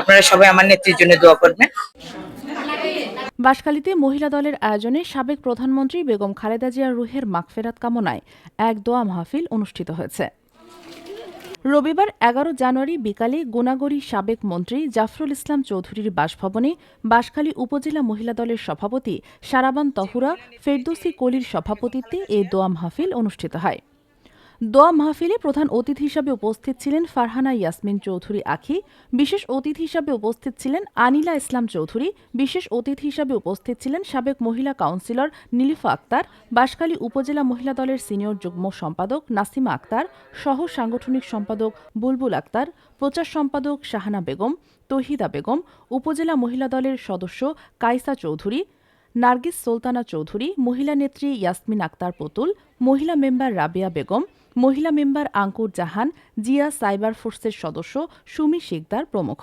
আপনারা সবাই আমার নেত্রীর জন্য দোয়া করবেন। বাঁশখালীতে মহিলা দলের আয়োজনে সাবেক প্রধানমন্ত্রী বেগম খালেদা জিয়া রুহের মাগফেরাত কামনায় এক দোয়া মাহফিল অনুষ্ঠিত হয়েছে। রবিবার এগারো জানুয়ারি বিকালে গুনাগড়ি সাবেক মন্ত্রী জাফরুল ইসলাম চৌধুরীর বাসভবনে বাঁশখালী উপজেলা মহিলা দলের সভাপতি সারাবান তহুরা ফেরদৌসি কলির সভাপতিত্বে এ দোয়া মাহফিল অনুষ্ঠিত হয়। দোয়া মাহফিলে প্রধান অতিথি হিসাবে উপস্থিত ছিলেন ফারহানা ইয়াসমিন চৌধুরী আখি, বিশেষ অতিথি হিসাবে উপস্থিত ছিলেন আনিলা ইসলাম চৌধুরী, বিশেষ অতিথি হিসাবে উপস্থিত ছিলেন সাবেক মহিলা কাউন্সিলর নীলিফা আক্তার, বাঁশখালী উপজেলা মহিলা দলের সিনিয়র যুগ্ম সম্পাদক নাসিমা আক্তার, সহ সাংগঠনিক সম্পাদক বুলবুল আক্তার, প্রচার সম্পাদক শাহানা বেগম, তহিদা বেগম, উপজেলা মহিলা দলের সদস্য কাইসা চৌধুরী নার্গিস সুলতানা চৌধুরী, মহিলা নেত্রী ইয়াসমিন আক্তার পুতুল, মহিলা মেম্বার রাবিয়া বেগম, মহিলা মেম্বার আঙ্কুর জাহান, জিয়া সাইবার ফোর্সের সদস্য সুমি শিকদার প্রমুখ।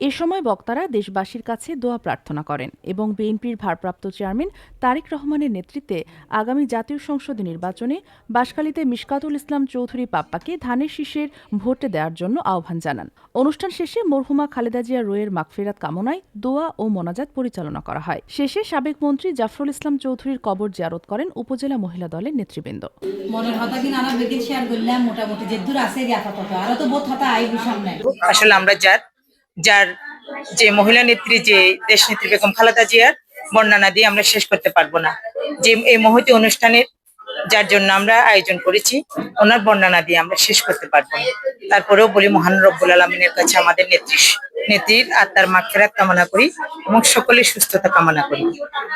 এ সময় বক্তারা দেশবাসীর কাছে দোয়া প্রার্থনা করেন এবং বিএনপির ভারপ্রাপ্ত চেয়ারম্যান তারেক রহমানের নেতৃত্বে আগামী জাতীয় সংসদ নির্বাচনে বাঁশখালীতে মিশকাতুল ইসলাম চৌধুরী পাপ্পাকে ধানের শীষের ভোটে দেওয়ার জন্য আহ্বান জানান। অনুষ্ঠান শেষে মরহুমা খালেদা জিয়া রোয়ের মাগফেরাত কামনায় দোয়া ও মোনাজাত পরিচালনা করা হয়। শেষে সাবেক মন্ত্রী জাফরুল ইসলাম চৌধুরীর কবর জিয়ারত করেন উপজেলা মহিলা দলের নেতৃবৃন্দ। মনের হতা কিনা আমরা বেগে শেয়ার করলাম মোটামুটি যে দূর আছে আপাতত। আরও তো বোধ হতা আইবি সামনে আসলে আমরা যার যার যে মহিলা নেত্রী, যে দেশ নেত্রী বেগম খালেদা জিয়ার বর্ণনা দিয়ে আমরা শেষ করতে পারব না। যে এই মহতি অনুষ্ঠানের, যার জন্য আমরা আয়োজন করেছি, ওনার বর্ণনা দিয়ে আমরা শেষ করতে পারব না। তারপরেও বলি, মহান রব্বুল আলমিনের কাছে আমাদের নেত্রী, নেত্রীর আত্মার মাখেরাত কামনা করি এবং সকলের সুস্থতা কামনা করি।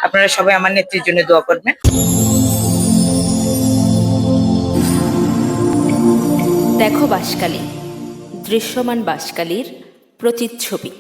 আপনারা সবাই আমার নেত্রীর জন্য দোয়া করবেন। দেখো বাসকালী দৃশ্যমান বাঁশকালীর প্রতিচ্ছবি।